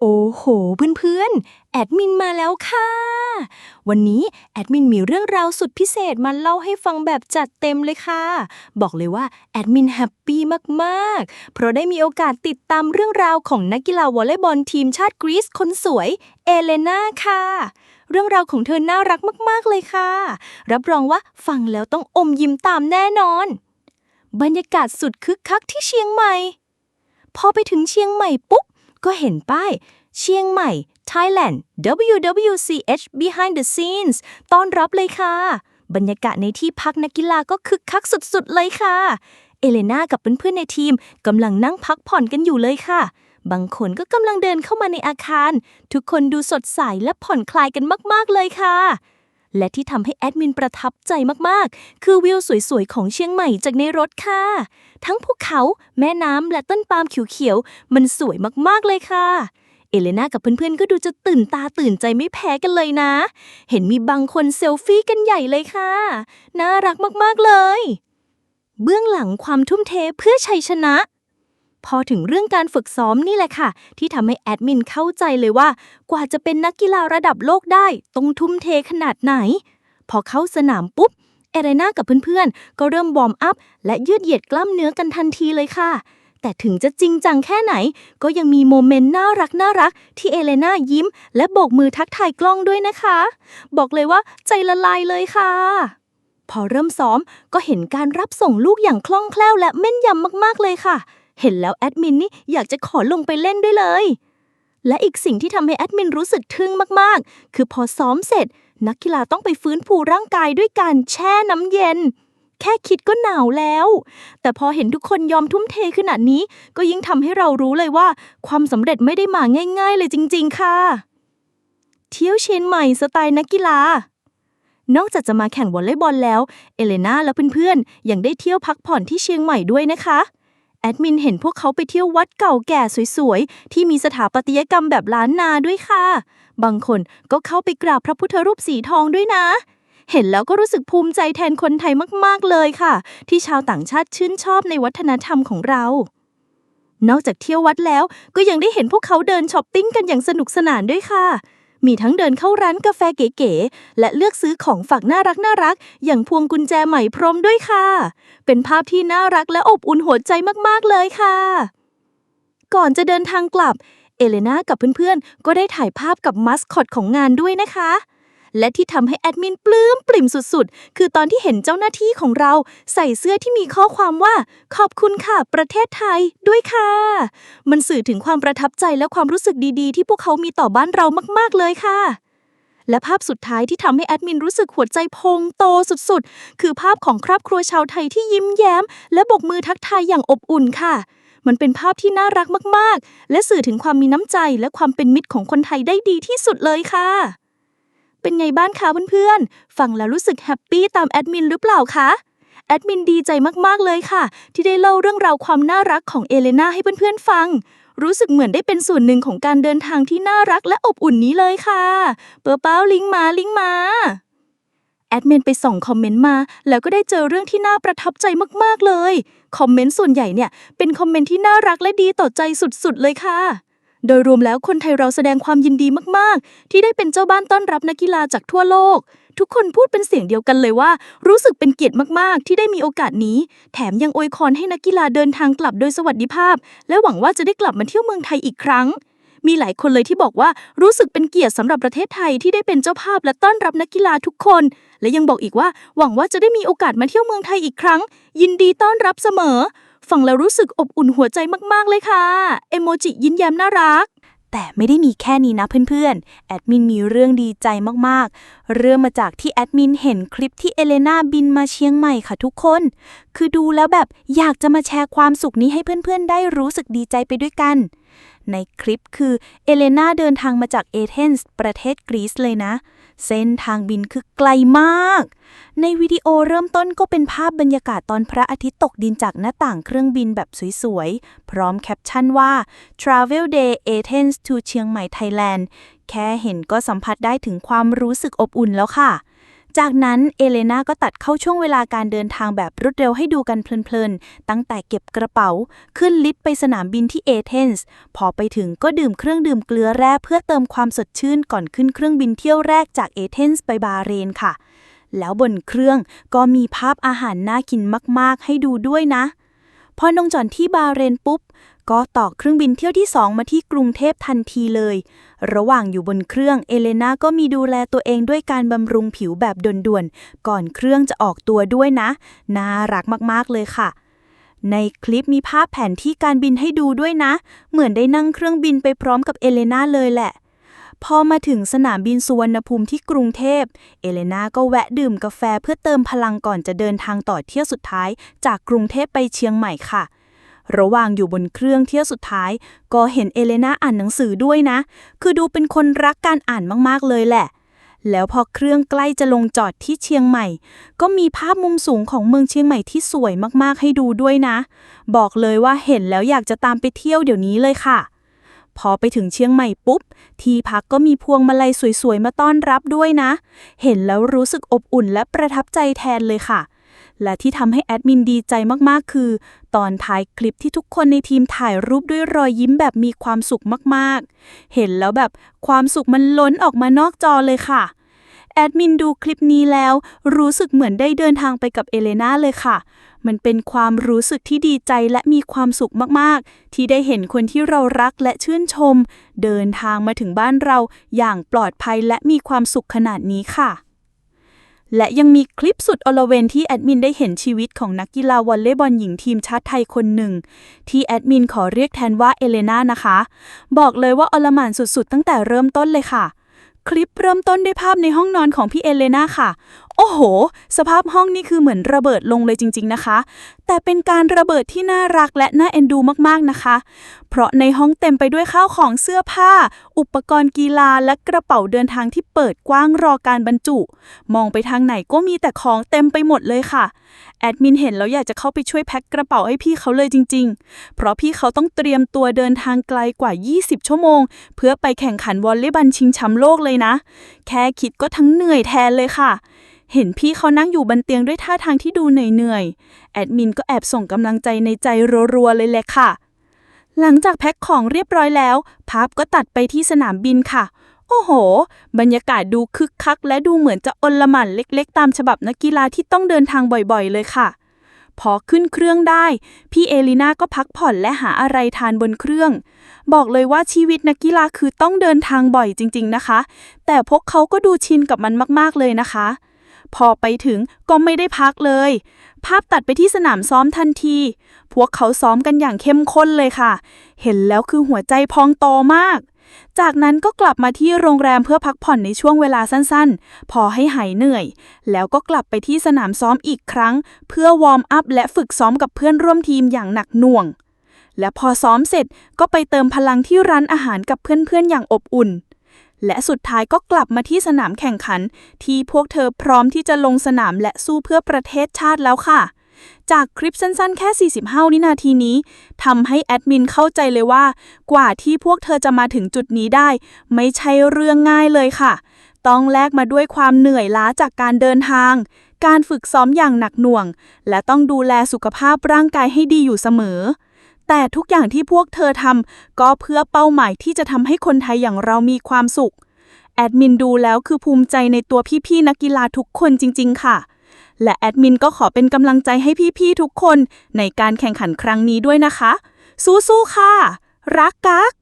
โอ้โห เพื่อนๆ แอดมินมาแล้วค่ะ วันนี้แอดมินมีเรื่องราวสุดพิเศษมาเล่าให้ฟังแบบจัดเต็มเลยค่ะ บอกเลยว่าแอดมินแฮปปี้มากๆ เพราะได้มีโอกาสติดตามเรื่องราวของนักกีฬาวอลเลย์บอลทีมชาติกรีซคนสวย เอเลนาค่ะ เรื่องราวของเธอน่ารักมากๆเลยค่ะ รับรองว่าฟังแล้วต้องอมยิ้มตามแน่นอน บรรยากาศสุดคึกคักที่เชียงใหม่ พอไปถึงเชียงใหม่ปุ๊บ ก็เห็นป้าย เชียงใหม่ Thailand WWCH Behind the Scenes ต้อนรับเลยค่ะ บรรยากาศในที่พักนักกีฬาก็คึกคักสุดๆ เลยค่ะ เอเลนากับเพื่อนๆในทีมกำลังนั่งพักผ่อนกันอยู่เลยค่ะ บางคนก็กำลังเดินเข้ามาในอาคาร ทุกคนดูสดใสและผ่อนคลายกันมากๆเลยค่ะ และที่ทำให้แอดมินประทับใจมากๆ คือวิวสวยๆ ของเชียงใหม่จากในรถค่ะ ทั้งภูเขาแม่น้ำและต้นปาล์มเขียวๆ มันสวยมากๆเลยค่ะ เอเลนากับเพื่อนๆ ก็ดูจะตื่นตาตื่นใจไม่แพ้กันเลยนะ เห็นมีบางคนเซลฟี่กันใหญ่เลยค่ะ น่ารักมากๆเลย เบื้องหลังความทุ่มเทเพื่อชัยชนะ พอถึงเรื่องการฝึกซ้อมนี่แหละค่ะ ที่ทำให้แอดมินเข้าใจเลยว่า กว่าจะเป็นนักกีฬาระดับโลกได้ต้องทุ่มเทขนาดไหน พอเข้าสนามปุ๊บเอเรนากับเพื่อนๆ ก็เริ่มวอร์มอัพ และยืดเหยียดกล้ามเนื้อกันทันทีเลยค่ะ แต่ถึงจะจริงจังแค่ไหน ก็ยังมีโมเมนต์น่ารักน่ารักที่เอเลนายิ้ม และโบกมือทักทายกล้องด้วยนะคะ บอกเลยว่าใจละลายเลยค่ะพอเริ่มซ้อมก็เห็นการรับส่งลูกอย่างคล่องแคล่วและแม่นยำมากๆเลยค่ะ เห็นแล้วแอดมินนี่อยากจะขอลงไปเล่นด้วยเลย และอีกสิ่งที่ทำให้แอดมินรู้สึกทึ่งมากๆ คือพอซ้อมเสร็จ นักกีฬาต้องไปฟื้นฟูร่างกายด้วยการแช่น้ำเย็น แค่คิดก็หนาวแล้ว แต่พอเห็นทุกคนยอมทุ่มเทขนาดนี้ ก็ยิ่งทำให้เรารู้เลยว่า ความสำเร็จไม่ได้มาง่าย ๆ เลยจริง ๆ ค่ะ เที่ยวเชียงใหม่สไตล์นักกีฬานอกจากจะมาแข่งวอลเลย์บอลแล้ว เอเลนาและเพื่อนๆ ยังได้เที่ยวพักผ่อนที่เชียงใหม่ด้วยนะคะ แอดมินเห็นพวกเขาไปเที่ยววัดเก่าแก่สวยๆ ที่มีสถาปัตยกรรมแบบล้านนาด้วยค่ะ บางคนก็เข้าไปกราบพระพุทธรูปสีทองด้วยนะ เห็นแล้วก็รู้สึกภูมิใจแทนคนไทยมากๆเลยค่ะ ที่ชาวต่างชาติชื่นชอบในวัฒนธรรมของเรา นอกจากเที่ยววัดแล้วก็ยังได้เห็นพวกเขาเดินช้อปปิ้งกันอย่างสนุกสนานด้วยค่ะ มีทั้งเดินเข้าร้านกาแฟเก๋ๆ และเลือกซื้อของฝากน่ารักน่ารัก อย่างพวงกุญแจใหม่พร้อมด้วยค่ะ เป็นภาพที่น่ารักและอบอุ่นหัวใจมากๆเลยค่ะ ก่อนจะเดินทางกลับ เอเลนากับเพื่อนๆ ก็ได้ถ่ายภาพกับมัสคอตของงานด้วยนะคะ และที่ทำให้แอดมินปลื้มปริ่มสุดๆ คือตอนที่เห็นเจ้าหน้าที่ของเราใส่เสื้อที่มีข้อความว่า ขอบคุณค่ะ ประเทศไทยด้วยค่ะ มันสื่อถึงความประทับใจและความรู้สึกดีๆ ที่พวกเขามีต่อบ้านเรามากๆเลยค่ะและภาพสุดท้ายที่ทำให้แอดมินรู้สึกหัวใจพองโตสุดๆ คือภาพของครอบครัวชาวไทยที่ยิ้มแย้ม และบกมือทักทายอย่างอบอุ่นค่ะ มันเป็นภาพที่น่ารักมากๆ และสื่อถึงความมีน้ำใจและความเป็นมิตรของคนไทยได้ดีที่สุดเลยค่ะ เป็นไงบ้างคะเพื่อนๆ ฟังแล้วรู้สึกแฮปปี้ตามแอดมินหรือเปล่าคะ แอดมินดีใจมากๆเลยค่ะ ที่ได้เล่าเรื่องราวความน่ารักของเอเลนาให้เพื่อนๆฟัง รู้สึกเหมือนได้เป็นส่วนหนึ่งของการเดินทางที่น่ารักและอบอุ่นนี้เลยค่ะ เปอร์เป้าลิงมาลิงมาแอดมินไปส่องคอมเมนต์มา แล้วก็ได้เจอเรื่องที่น่าประทับใจมากๆเลย คอมเมนต์ส่วนใหญ่เนี่ย เป็นคอมเมนต์ที่น่ารักและดีต่อใจสุดๆเลยค่ะ โดยรวมแล้วคนไทยเราแสดงความยินดีมาก ๆ ที่ได้เป็นเจ้าบ้านต้อนรับนักกีฬาจากทั่วโลก ทุกคนพูดเป็นเสียงเดียวกันเลยว่า รู้สึกเป็นเกียรติมาก ๆ ที่ได้มีโอกาสนี้ แถมยังอวยพรให้นักกีฬาเดินทางกลับโดยสวัสดิภาพ และหวังว่าจะได้กลับมาเที่ยวเมืองไทยอีกครั้ง มีหลายคนเลยที่บอกว่ารู้สึกเป็นเกียรติสำหรับประเทศไทยที่ได้เป็นเจ้าภาพและต้อนรับนักกีฬาทุกคน และยังบอกอีกว่าหวังว่าจะได้มีโอกาสมาเที่ยวเมืองไทยอีกครั้ง ยินดีต้อนรับเสมอ ฟังแล้วรู้สึกอบอุ่นหัวใจมากๆเลยค่ะ เอโมจิยิ้มแย้มน่ารัก แต่ไม่ได้มีแค่นี้นะเพื่อนๆ แอดมินมีเรื่องดีใจมากๆ เริ่มมาจากที่แอดมินเห็นคลิปที่เอเลนาบินมาเชียงใหม่ค่ะทุกคน คือดูแล้วแบบอยากจะมาแชร์ความสุขนี้ให้เพื่อนๆ ได้รู้สึกดีใจไปด้วยกัน ในคลิปคือเอเลนาเดินทางมาจากเอเธนส์ประเทศกรีซเลยนะเเส้นทางบินคือไกลมาก ในวิดีโอเริ่มต้นก็เป็นภาพบรรยากาศตอนพระอาทิตย์ตกดินจากหน้าต่างเครื่องบินแบบสวยๆ พร้อมแคปชั่นว่า Travel Day Athens to เชียงใหม่ Thailand แค่เห็นก็สัมผัสได้ถึงความรู้สึกอบอุ่นแล้วค่ะ จากนั้นเอเลนาก็ตัดเข้าช่วงเวลาการเดินทางแบบรวดเร็วให้ดูกันเพลินๆ ตั้งแต่เก็บกระเป๋า ขึ้นลิฟต์ไปสนามบินที่เอเธนส์ พอไปถึงก็ดื่มเครื่องดื่มเกลือแร่เพื่อเติมความสดชื่นก่อนขึ้นเครื่องบินเที่ยวแรกจากเอเธนส์ไปบาเรนค่ะ แล้วบนเครื่องก็มีภาพอาหารน่ากินมากๆ ให้ดูด้วยนะ พอลงจอดที่บาเรนปุ๊บ ก็ต่อเครื่องบินเที่ยวที่ 2 มาที่กรุงเทพทันทีเลย ระหว่างอยู่บนเครื่องเอเลนาก็มีดูแลตัวเองด้วยการบำรุงผิวแบบด่วนๆ ก่อนเครื่องจะออกตัวด้วยนะ น่ารักมากๆเลยค่ะ ในคลิปมีภาพแผนที่การบินให้ดูด้วยนะ เหมือนได้นั่งเครื่องบินไปพร้อมกับเอเลนาเลยแหละพอมาถึงสนามบินสุวรรณภูมิที่กรุงเทพ เอเลนาก็แวะดื่มกาแฟเพื่อเติมพลังก่อนจะเดินทางต่อเที่ยวสุดท้าย จากกรุงเทพไปเชียงใหม่ค่ะ ระหว่างอยู่บนเครื่องเที่ยวสุดท้าย ก็เห็นเอเลนาอ่านหนังสือด้วยนะ คือดูเป็นคนรักการอ่านมากๆเลยแหละ แล้วพอเครื่องใกล้จะลงจอดที่เชียงใหม่ ก็มีภาพมุมสูงของเมืองเชียงใหม่ที่สวยมากๆให้ดูด้วยนะ บอกเลยว่าเห็นแล้วอยากจะตามไปเที่ยวเดี๋ยวนี้เลยค่ะ พอไปถึงเชียงใหม่ปุ๊บ ที่พักก็มีพวงมาลัยสวยๆมาต้อนรับด้วยนะ เห็นแล้วรู้สึกอบอุ่นและประทับใจแทนเลยค่ะ และที่ทำให้แอดมินดีใจมากๆ คือ ตอนท้ายคลิปที่ทุกคนในทีมถ่ายรูปด้วยรอยยิ้มแบบมีความสุขมากๆ เห็นแล้วแบบความสุขมันล้นออกมานอกจอเลยค่ะ แอดมินดูคลิปนี้แล้ว รู้สึกเหมือนได้เดินทางไปกับเอเลนาเลยค่ะ มันเป็นความรู้สึกที่ดีใจและมีความสุขมากๆ ที่ได้เห็นคนที่เรารักและชื่นชม เดินทางมาถึงบ้านเราอย่างปลอดภัยและมีความสุขขนาดนี้ค่ะ และยังมีคลิปสุดอลเวนที่แอดมินได้เห็นชีวิตของนักกีฬาวอลเลย์บอลหญิงทีมชาติไทยคนหนึ่ง ที่แอดมินขอเรียกแทนว่าเอเลนานะคะ บอกเลยว่าอลหม่านสุดๆ ตั้งแต่เริ่มต้นเลยค่ะ คลิปเริ่มต้นด้วยภาพในห้องนอนของพี่เอเลนาค่ะ โอ้โห สภาพห้องนี่คือเหมือนระเบิดลงเลยจริง ๆนะคะ แต่เป็นการระเบิดที่น่ารักและน่าเอ็นดูมากๆนะคะ เพราะในห้องเต็มไปด้วยข้าวของเสื้อผ้า อุปกรณ์กีฬาและกระเป๋าเดินทางที่เปิดกว้างรอการบรรจุ มองไปทางไหนก็มีแต่ของเต็มไปหมดเลยค่ะ แอดมินเห็นแล้วอยากจะเข้าไปช่วยแพ็คกระเป๋าให้พี่เขาเลยจริง ๆ เพราะพี่เขาต้องเตรียมตัวเดินทางไกลกว่า 20 ชั่วโมง เพื่อไปแข่งขันวอลเลย์บอลชิงแชมป์โลกเลยนะ แค่คิดก็ทั้งเหนื่อยแทนเลยค่ะ เห็นพี่เขานั่งอยู่บนเตียงด้วยท่าทางที่ดูเหนื่อยๆ แอดมินก็แอบส่งกำลังใจในใจรัวๆ เลยแหละค่ะ หลังจากแพ็คของเรียบร้อยแล้ว ภาพก็ตัดไปที่สนามบินค่ะ โอ้โห บรรยากาศดูคึกคัก และดูเหมือนจะอนละหมันเล็กๆ ตามฉบับนักกีฬาที่ต้องเดินทางบ่อยๆ เลยค่ะ พอขึ้นเครื่องได้ พี่เอลิน่าก็พักผ่อนและหาอะไรทานบนเครื่อง บอกเลยว่าชีวิตนักกีฬาคือต้องเดินทางบ่อยจริง ๆนะคะ แต่พวกเขาก็ดูชินกับมันมากๆเลยนะคะ พอไปถึงก็ไม่ได้พักเลย ภาพตัดไปที่สนามซ้อมทันที พวกเขาซ้อมกันอย่างเข้มข้นเลยค่ะ เห็นแล้วคือหัวใจพองโตมาก จากนั้นก็กลับมาที่โรงแรมเพื่อพักผ่อนในช่วงเวลาสั้นๆ พอให้หายเหนื่อย แล้วก็กลับไปที่สนามซ้อมอีกครั้ง เพื่อวอร์มอัพและฝึกซ้อมกับเพื่อนร่วมทีมอย่างหนักหน่วง และพอซ้อมเสร็จก็ไปเติมพลังที่ร้านอาหารกับเพื่อนๆอย่างอบอุ่น และสุดท้ายก็กลับมาที่สนามแข่งขัน ที่พวกเธอพร้อมที่จะลงสนามและสู้เพื่อประเทศชาติแล้วค่ะ จากคลิปสั้นๆ แค่ 45 วินาทีนี้ทำให้แอดมินเข้าใจเลยว่า กว่าที่พวกเธอจะมาถึงจุดนี้ได้ ไม่ใช่เรื่องง่ายเลยค่ะ ต้องแลกมาด้วยความเหนื่อยล้าจากการเดินทาง การฝึกซ้อมอย่างหนักหน่วง และต้องดูแลสุขภาพร่างกายให้ดีอยู่เสมอ แต่ทุกอย่างที่พวกเธอทำก็เพื่อเป้าหมายที่จะทำให้คนไทยอย่างเรามีความสุข แอดมินดูแล้วคือภูมิใจในตัวพี่ๆนักกีฬาทุกคนจริง ๆ ค่ะ และแอดมินก็ขอเป็นกำลังใจให้พี่ๆทุกคนในการแข่งขันครั้งนี้ด้วยนะคะ สู้ๆค่ะ รักกัก